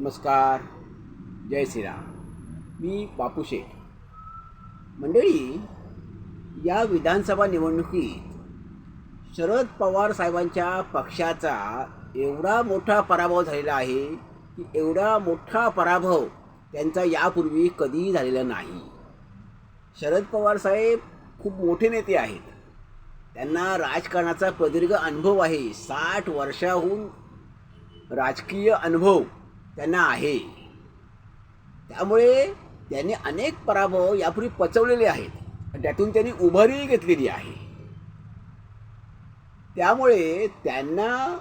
नमस्कार जय श्रीराम. मी बापू शेठ. मंडळी या विधानसभा निवडणुकीत शरद पवार साहेबांच्या पक्षाचा एवढा मोठा पराभव झालेला आहे की एवढा मोठा पराभव त्यांचा यापूर्वी कधीही झालेला नाही. शरद पवार साहेब खूप मोठे नेते आहेत. त्यांना राजकारणाचा प्रदीर्घ अनुभव आहे. साठ वर्षाहून राजकीय अनुभव त्यांना आहे. त्यामुळे त्यांनी अनेक पराभव यापूर्वी पचवलेले आहेत. आणि त्यातून त्यांनी उभारी घेतलेली आहे. त्यामुळे त्यांना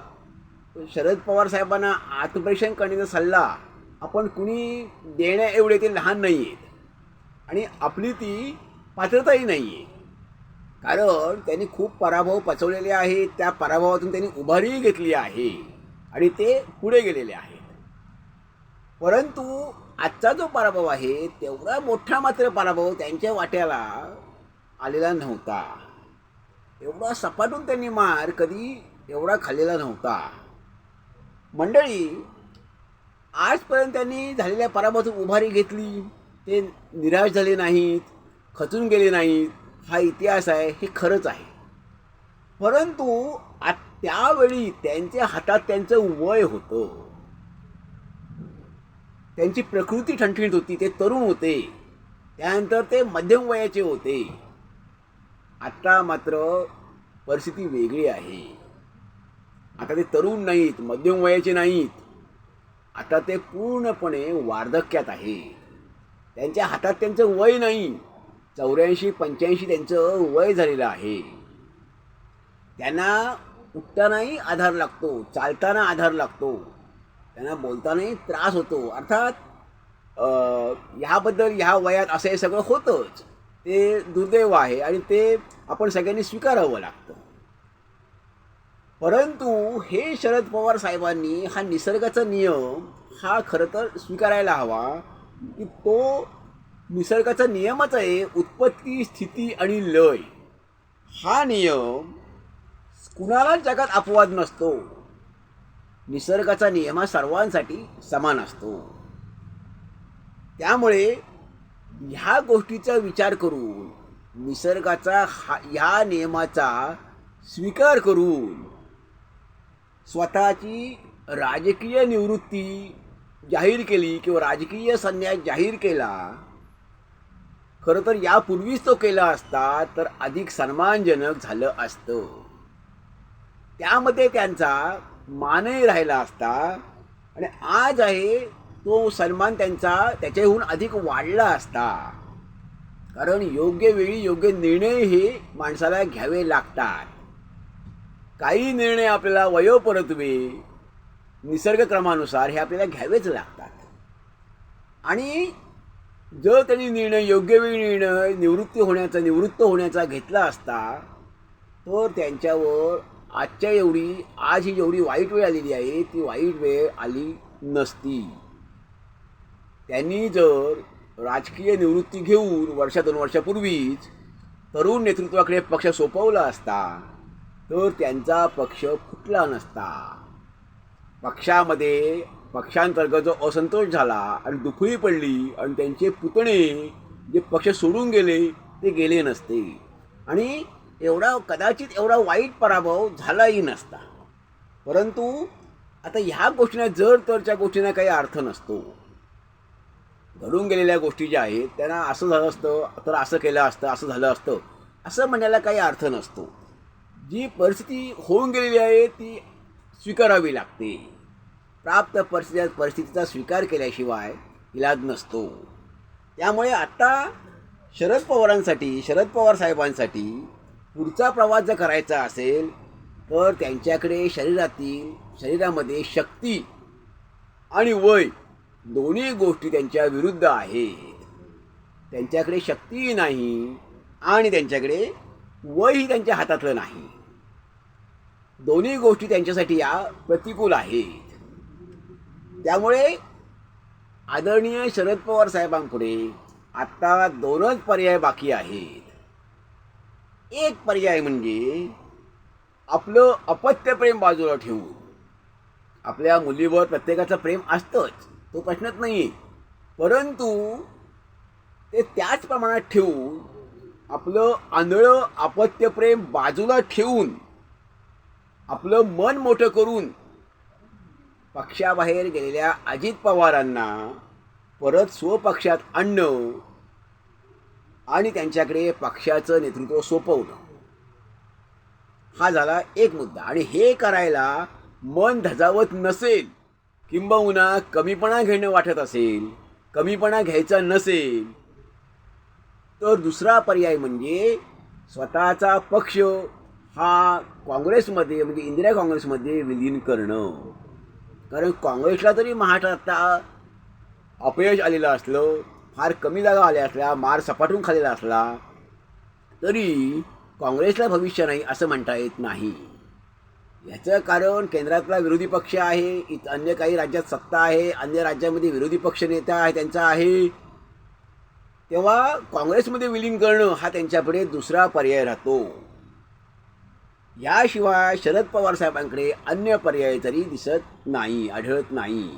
शरद पवार साहेबांना आत्मपरीक्षण करण्याचा सल्ला आपण कुणी देण्या एवढे ते लहान नाही आहेत आणि आपली ती पात्रताही नाही आहे कारण त्यांनी खूप पराभव पचवलेले आहेत. त्या पराभवातून त्यांनी उभारीही घेतली आहे. आणि ते पुढे गेलेले आहे परंतु आजचा जो पराभव आहे तेवढा मोठा मात्र पराभव त्यांच्या वाट्याला आलेला नव्हता. एवढा सपाटून त्यांनी मार कधी एवढा खाल्लेला नव्हता. मंडळी आजपर्यंत त्यांनी झालेल्या पराभवातून उभारी घेतली. ते निराश झाले नाहीत खचून गेले नाहीत. हा इतिहास आहे हे खरंच आहे. परंतु आ त्यावेळी त्यांच्या हातात त्यांचं वय होतं. त्यांची प्रकृती ठणठणीत होती ते तरुण होते. त्यानंतर ते मध्यम वयाचे होते. आता मात्र परिस्थिती वेगळी आहे. आता ते तरुण नाहीत मध्यम वयाचे नाहीत. आता ते पूर्णपणे वार्धक्यात आहे. त्यांच्या हातात त्यांचं वय नाही. चौऱ्याऐंशी पंच्याऐंशी त्यांचं वय झालेलं आहे. त्यांना उठतानाही आधार लागतो चालताना आधार लागतो. त्यांना बोलतानाही त्रास होतो. अर्थात ह्याबद्दल ह्या वयात असं हे सगळं होतंच. ते दुर्दैव आहे आणि ते आपण सगळ्यांनी स्वीकारावं लागतं. परंतु हे शरद पवार साहेबांनी हा निसर्गाचा नियम हा खरं तर स्वीकारायला हवा की तो निसर्गाचा नियमच आहे उत्पत्ती स्थिती आणि लय. हा नियम कुणालाच जगात अपवाद नसतो. निसर्गाचा नियम हा सर्वांसाठी समान असतो. त्यामुळे ह्या गोष्टीचा विचार करून निसर्गाचा हा ह्या नियमाचा स्वीकार करून स्वतःची राजकीय निवृत्ती जाहीर केली किंवा राजकीय संन्यास जाहीर केला खरं तर यापूर्वीच तो केला असता तर अधिक सन्मानजनक झालं असतं. त्यामध्ये त्यांचा मानही राहिला असता आणि आज आहे तो सन्मान त्यांचा त्याच्याहून अधिक वाढला असता. कारण योग्य वेळी योग्य निर्णय हे माणसाला घ्यावे लागतात. काही निर्णय आपल्याला वयोपरत्वे निसर्गक्रमानुसार हे आपल्याला घ्यावेच लागतात. आणि जर त्यांनी निर्णय योग्य वेळी निर्णय निवृत्ती होण्याचा निवृत्त होण्याचा घेतला असता तर त्यांच्यावर आजच्या एवढी आज ही जेवढी वाईट वेळ आलेली आहे ती वाईट वेळ आली नसती. त्यांनी जर राजकीय निवृत्ती घेऊन वर्षा दोन वर्षापूर्वीच तरुण नेतृत्वाकडे पक्ष सोपवला असता तर त्यांचा पक्ष फुटला नसता. पक्षामध्ये पक्षांतर्गत जो असंतोष झाला आणि दुखळी पडली आणि त्यांचे पुतणे जे पक्ष सोडून गेले ते गेले नसते. आणि एवढा कदाचित एवढा वाईट पराभव झालाही नसता. परंतु आता ह्या गोष्टींना जर तरच्या गोष्टींना काही अर्थ नसतो. घडून गेलेल्या गोष्टी ज्या आहेत त्यांना असं झालं असतं तर असं केलं असतं असं झालं असतं असं म्हणायला काही अर्थ नसतो. जी परिस्थिती होऊन गेलेली आहे ती स्वीकारावी लागते. प्राप्त परिस्थिती परिस्थितीचा स्वीकार केल्याशिवाय इलाज नसतो. त्यामुळे आत्ता शरद पवारांसाठी शरद पवार साहेबांसाठी पुढचा प्रवास जर करायचा असेल तर त्यांच्याकडे शरीरातील शरीरामध्ये शक्ती आणि वय दोन्ही गोष्टी त्यांच्या विरुद्ध आहेत. त्यांच्याकडे शक्तीही नाही आणि त्यांच्याकडे वयही त्यांच्या हातातलं नाही. दोन्ही गोष्टी त्यांच्यासाठी या प्रतिकूल आहेत. त्यामुळे आदरणीय शरद पवार साहेबांपुढे आत्ता दोनच पर्याय बाकी आहेत. एक पर्याय म्हणजे आपलं अपत्यप्रेम बाजूला ठेवून. आपल्या मुलीवर प्रत्येकाचं प्रेम असतंच तो प्रश्नच नाही आहे परंतु ते त्याच प्रमाणात ठेवून आपलं आंधळं अपत्यप्रेम बाजूला ठेवून आपलं मन मोठं करून पक्षाबाहेर गेलेल्या अजित पवारांना परत स्वपक्षात आणणं आणि त्यांच्याकडे पक्षाचं नेतृत्व सोपवणं हा झाला एक मुद्दा. आणि हे करायला मन धजावत नसेल किंबहुना कमीपणा घेणं वाटत असेल कमीपणा घ्यायचा नसेल तर दुसरा पर्याय म्हणजे स्वतःचा पक्ष हा काँग्रेसमध्ये म्हणजे इंदिरा काँग्रेसमध्ये विलीन करणं. कारण काँग्रेसला तरी महाराष्ट्रात आता अपयश आलेलं असलं फार कमी जागा आल्या असल्या मार सपाटून खालेला असला तरी काँग्रेसला भविष्य नाही असं म्हणता येत नाही. याचं कारण केंद्रातला विरोधी पक्ष आहे इत अन्य काही राज्यात सत्ता आहे अन्य राज्यामध्ये विरोधी पक्ष नेता आहे त्यांचा आहे. तेव्हा काँग्रेसमध्ये विलीन करणं हा त्यांच्यापुढे दुसरा पर्याय राहतो. याशिवाय शरद पवार साहेबांकडे अन्य पर्याय तरी दिसत नाही आढळत नाही.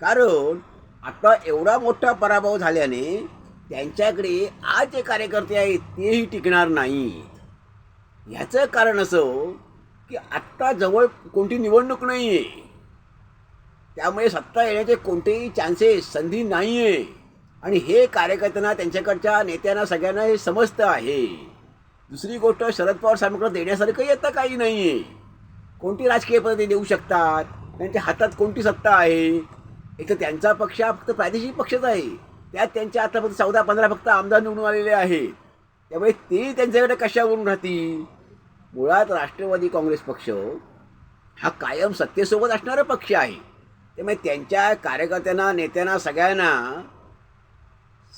कारण आता एवढा मोठा पराभव झाल्याने त्यांच्याकडे आज जे कार्यकर्ते आहेत तेही टिकणार नाहीत ह्याचं कारण असं की आत्ता जवळ कोणती निवडणूक नाही आहे त्यामुळे सत्ता येण्याचे कोणतेही चान्सेस संधी नाही आहे आणि हे कार्यकर्त्यांना त्यांच्याकडच्या नेत्यांना सगळ्यांना हे समजतं आहे. दुसरी गोष्ट शरद पवार साहेबांकडे देण्यासारखं येतं काही नाही आहे कोणती राजकीय पद्धती देऊ शकतात? त्यांच्या हातात कोणती सत्ता आहे? एक तर त्यांचा पक्ष हा फक्त प्रादेशिक पक्षच आहे. त्यात त्यांच्या आता फक्त चौदा पंधरा फक्त आमदार निवडून आलेले आहेत. त्यामुळे ते त्यांच्याकडे कशावरून राहतील? मुळात राष्ट्रवादी काँग्रेस पक्ष हा कायम सत्तेसोबत असणारा पक्ष आहे. त्यामुळे त्यांच्या कार्यकर्त्यांना नेत्यांना सगळ्यांना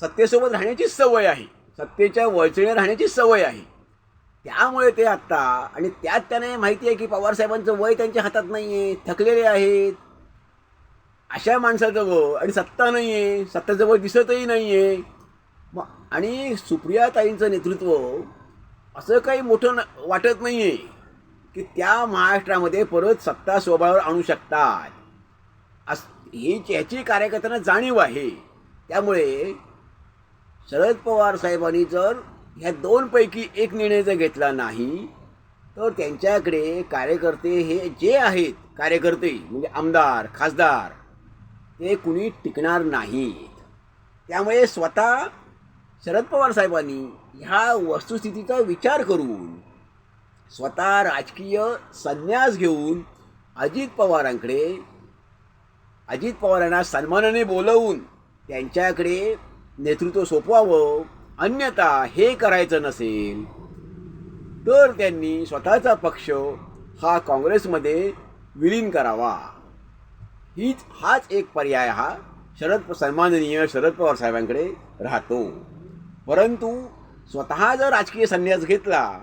सत्तेसोबत राहण्याची सवय आहे. सत्तेच्या वळचणी राहण्याची सवय आहे. त्यामुळे ते आत्ता आणि त्यात त्यांना माहिती आहे की पवारसाहेबांचं वय त्यांच्या हातात नाही आहे थकलेले आहेत. अशा माणसाजवळ आणि सत्ता नाही आहे सत्ताजवळ दिसतही नाही आहे मग आणि सुप्रियाताईंचं नेतृत्व असं काही मोठं न वाटत नाही आहे की त्या महाराष्ट्रामध्ये परत सत्ता स्वभावावर आणू शकतात. अस ही ह्याची कार्यकर्त्यांना जाणीव आहे. त्यामुळे शरद पवार साहेबांनी जर ह्या दोनपैकी एक निर्णय जर घेतला नाही तर त्यांच्याकडे कार्यकर्ते हे जे आहेत कार्यकर्ते म्हणजे आमदार खासदार ते कुणी टिकणार नाहीत. त्यामुळे स्वतः शरद पवार साहेबांनी ह्या वस्तुस्थितीचा विचार करून स्वतः राजकीय संन्यास घेऊन अजित पवारांकडे अजित पवारांना सन्मानाने बोलवून त्यांच्याकडे नेतृत्व सोपवावं अन्यथा हे करायचं नसेल तर त्यांनी स्वतःचा पक्ष हा काँग्रेसमध्ये विलीन करावा. हीच हाच एक पर्याय हा शरद सन्माननीय शरद पवार साहेबांकडे राहतो. परंतु स्वतः जर राजकीय संन्यास घेतला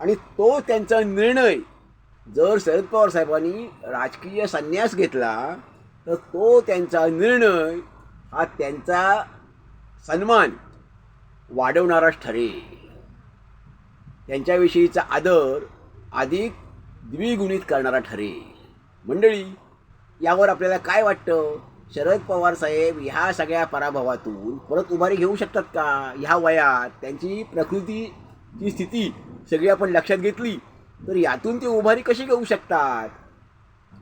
आणि तो त्यांचा निर्णय जर शरद पवार साहेबांनी राजकीय संन्यास घेतला तर तो त्यांचा निर्णय हा त्यांचा सन्मान वाढवणाराच ठरेल. त्यांच्याविषयीचा आदर अधिक द्विगुणित करणारा ठरेल. मंडळी यावर आपल्याला काय वाटतं? शरद पवार साहेब ह्या सगळ्या पराभवातून परत उभारी घेऊ शकतात का? ह्या वयात त्यांची प्रकृतीची स्थिती सगळी आपण लक्षात घेतली तर यातून ते उभारी कशी घेऊ शकतात?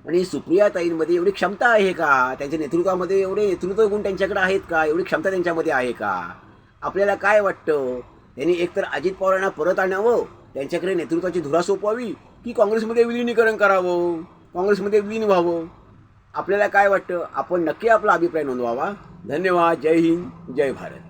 आणि सुप्रियाताईंमध्ये एवढी क्षमता आहे का? त्यांच्या नेतृत्वामध्ये एवढे नेतृत्व गुण त्यांच्याकडे आहेत का? एवढी क्षमता त्यांच्यामध्ये आहे का? आपल्याला काय वाटतं? त्यांनी एकतर अजित पवारांना परत आणावं त्यांच्याकडे नेतृत्वाची धुरा सोपवावी की काँग्रेसमध्ये विलीनीकरण करावं? काँग्रेसमध्ये विलीन व्हावं? आपल्याला काय वाटतं? आपण नक्की आपला अभिप्राय नोंदवावा. धन्यवाद. जय हिंद. जय भारत.